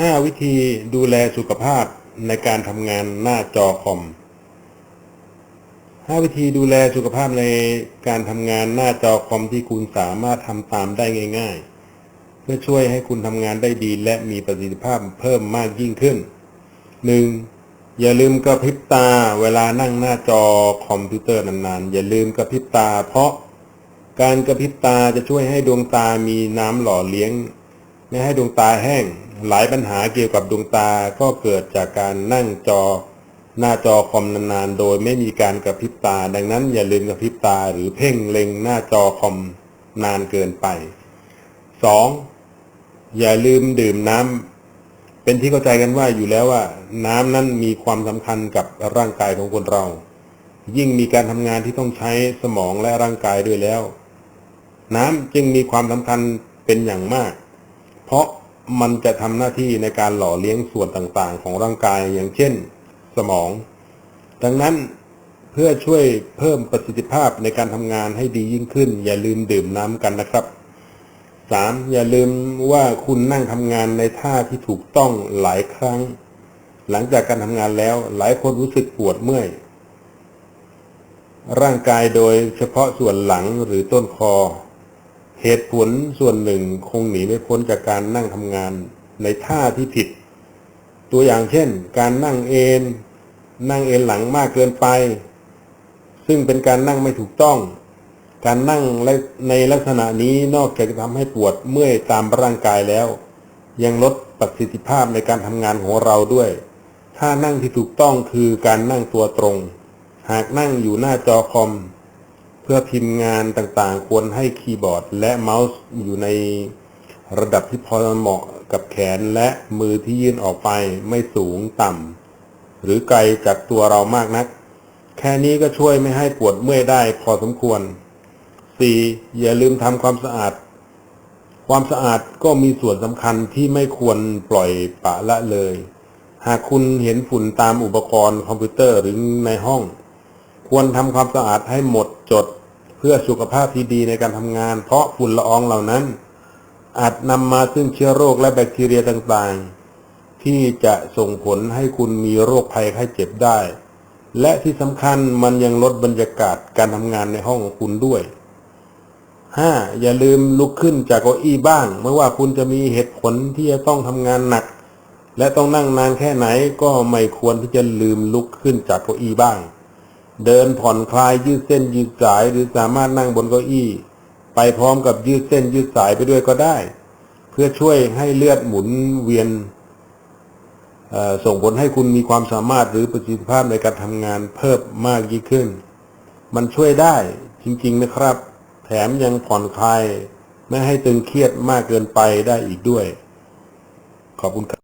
5 วิธีดูแลสุขภาพในการทำงานหน้าจอคอม 5 วิธีดูแลสุขภาพในการทำงานหน้าจอคอมที่คุณสามารถทำตามได้ง่าย ๆ เพื่อช่วยให้คุณทำงานได้ดีและมีประสิทธิภาพเพิ่มมากยิ่งขึ้น 1. อย่าลืมกระพริบตาเวลานั่งหน้าจอคอมพิวเตอร์นานๆ อย่าลืมกระพริบตาเพราะการกระพริบตาจะช่วยให้ดวงตามีน้ำหล่อเลี้ยง ไม่ให้ดวงตาแห้ง หลายปัญหาเกี่ยวกับดวงตาก็เกิดจากการนั่งจอ หน้าจอคอมนานๆ โดยไม่มีการกระพริบตา ดังนั้นอย่าลืมกระพริบตาหรือเพ่งเล็งหน้าจอคอมนานเกินไป 2. อย่าลืมดื่มน้ำเป็นที่เข้าใจกันว่าอยู่แล้วว่า น้ำนั้นมีความสำคัญกับร่างกายของคนเรา ยิ่งมีการทำงานที่ต้องใช้สมองและร่างกายด้วยแล้ว น้ำจึงมีความสำคัญเป็นอย่างมาก เพราะมันจะทำหน้าที่ในการหล่อเลี้ยงส่วนต่างๆ ของร่างกายอย่างเช่น สมอง ดังนั้นเพื่อช่วยเพิ่มประสิทธิภาพในการทำงานให้ดียิ่งขึ้น อย่าลืมดื่มน้ำกันนะครับ 3. อย่าลืมว่าคุณนั่งทำงานในท่าที่ถูกต้องหลายครั้ง หลังจากการทำงานแล้วหลายคนรู้สึกปวดเมื่อย ร่างกายโดยเฉพาะส่วนหลังหรือต้นคอ เหตุผลส่วนหนึ่งคงหนีไม่พ้นจากการนั่งทำงานในท่าที่ผิด ตัวอย่างเช่น การนั่งเอนนั่งเอนหลังมากเกินไป ซึ่งเป็นการนั่งไม่ถูกต้อง การนั่งในลักษณะนี้นอกจากจะทำให้ปวดเมื่อยตามร่างกายแล้ว ยังลดประสิทธิภาพในการทำงานของเราด้วยถ้านั่งที่ถูกต้องคือการนั่งตัวตรง หากนั่งอยู่หน้าจอคอม พื่อพิมพ์งานต่างๆ ควรให้คีย์บอร์ด และเมาส์อยู่ในระดับที่พอเหมาะกับแขนและมือที่ยื่นออกไปไม่สูงต่ำหรือไกลจากตัวเรามากนัก แค่นี้ก็ช่วยไม่ให้ปวดเมื่อยได้พอสมควร 4. อย่าลืมทำความสะอาด ความสะอาดก็มีส่วนสำคัญที่ไม่ควรปล่อยปะละเลย หากคุณเห็นฝุ่นตามอุปกรณ์คอมพิวเตอร์หรือในห้อง ควรทำความสะอาดให้หมดจด เพื่อสุขภาพที่ดีในการทำงาน เพราะฝุ่นละอองเหล่านั้น อาจนำมาซึ่งเชื้อโรคและแบคทีเรียต่างๆ ที่จะส่งผลให้คุณมีโรคภัยไข้เจ็บได้ และที่สำคัญมันยังลดบรรยากาศการทำงานในห้องของคุณด้วย 5. อย่าลืมลุกขึ้นจากเก้าอี้บ้าง ไม่ว่าคุณจะมีเหตุผลที่จะต้องทำงานหนัก และต้องนั่งนานแค่ไหนก็ไม่ควรที่จะลืมลุกขึ้นจากเก้าอี้บ้าง เดินผ่อนคลายยืดเส้นยืดสายหรือสามารถนั่งบนเก้าอี้ ไปพร้อมกับยืดเส้นยืดสายไปด้วยก็ได้ เพื่อช่วยให้เลือดหมุนเวียนส่งผลให้คุณมีความสามารถหรือประสิทธิภาพในการทำงานเพิ่มมากยิ่งขึ้น มันช่วยได้จริงๆนะครับ แถมยังผ่อนคลาย ไม่ให้ตึงเครียดมากเกินไปได้อีกด้วย ขอบคุณครับ